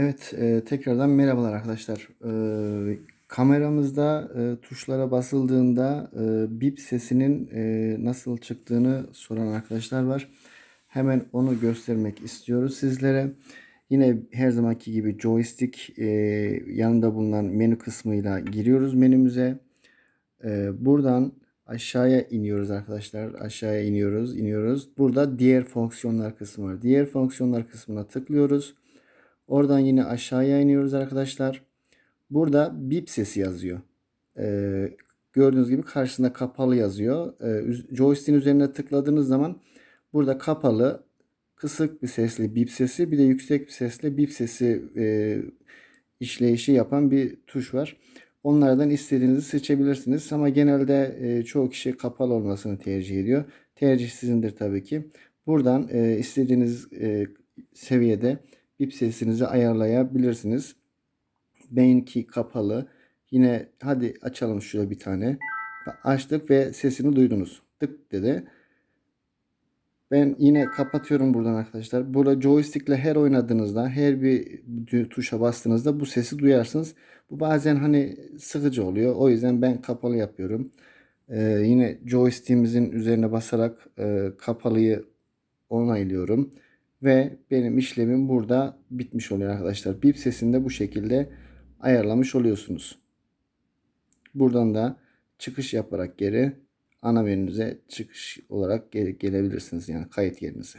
Evet, e, tekrardan merhabalar arkadaşlar. E, kameramızda e, tuşlara basıldığında e, bip sesinin e, nasıl çıktığını soran arkadaşlar var. Hemen onu göstermek istiyoruz sizlere. Yine her zamanki gibi joystick e, yanında bulunan menü kısmıyla giriyoruz menümüze. E, buradan aşağıya iniyoruz arkadaşlar. Aşağıya iniyoruz, iniyoruz. Burada diğer fonksiyonlar kısmı var. Diğer fonksiyonlar kısmına tıklıyoruz. Oradan yine aşağıya iniyoruz arkadaşlar. Burada bip sesi yazıyor. Ee, gördüğünüz gibi karşısında kapalı yazıyor. Ee, joystick'in üzerine tıkladığınız zaman burada kapalı kısık bir sesli bip sesi bir de yüksek bir sesle bip sesi e, işleyişi yapan bir tuş var. Onlardan istediğinizi seçebilirsiniz ama genelde e, çoğu kişi kapalı olmasını tercih ediyor. Tercih sizindir tabii ki. Buradan e, istediğiniz e, seviyede bip sesinizi ayarlayabilirsiniz. Benimki kapalı. Yine hadi açalım şöyle bir tane. Açtık ve sesini duydunuz. Tık dedi. Ben yine kapatıyorum buradan arkadaşlar. Burada joystick ile her oynadığınızda, her bir tuşa bastığınızda bu sesi duyarsınız. Bu bazen hani sıkıcı oluyor. O yüzden ben kapalı yapıyorum. Ee, yine joystick'imizin üzerine basarak e, kapalıyı onaylıyorum. Ve benim işlemim burada bitmiş oluyor arkadaşlar. Bip sesini de bu şekilde ayarlamış oluyorsunuz. Buradan da çıkış yaparak geri ana menünüze çıkış olarak gele- gelebilirsiniz yani kayıt yerinize.